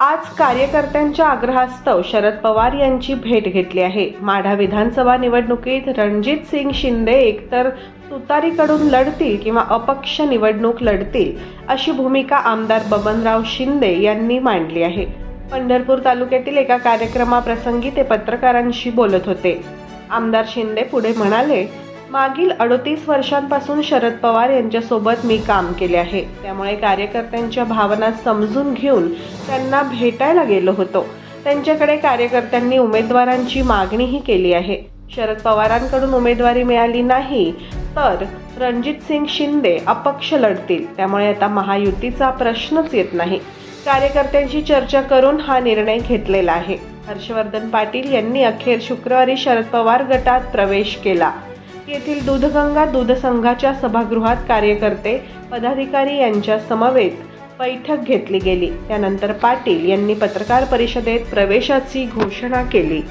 आज कार्यकर्त्यांच्या आग्रहास्तव शरद पवार यांची भेट घेतली आहे. माढा विधानसभा निवडणुकीत रणजित सिंग शिंदे एकतर तुतारीकडून लढतील किंवा अपक्ष निवडणूक लढतील अशी भूमिका आमदार बबनराव शिंदे यांनी मांडली आहे. पंढरपूर तालुक्यातील एका कार्यक्रमाप्रसंगी ते पत्रकारांशी बोलत होते. आमदार शिंदे पुढे म्हणाले मागील अडतीस वर्षांपासून शरद पवार यांच्यासोबत मी काम केले आहे. त्यामुळे कार्यकर्त्यांच्या भावना समजून घेऊन त्यांना भेटायला गेलो होतो. त्यांच्याकडे कार्यकर्त्यांनी उमेदवारांची मागणीही केली आहे. शरद पवारांकडून उमेदवारी मिळाली नाही तर रणजित सिंग शिंदे अपक्ष लढतील. त्यामुळे आता महायुतीचा प्रश्नच येत नाही. कार्यकर्त्यांशी चर्चा करून हा निर्णय घेतलेला आहे. हर्षवर्धन पाटील यांनी अखेर शुक्रवारी शरद पवार गटात प्रवेश केला. येथील दूधगंगा दूध संघाच्या सभागृहात कार्यकर्ते पदाधिकारी यांच्या समवेत बैठक घेतली गेली. त्यानंतर पाटील यांनी पत्रकार परिषदेत प्रवेशाची घोषणा केली.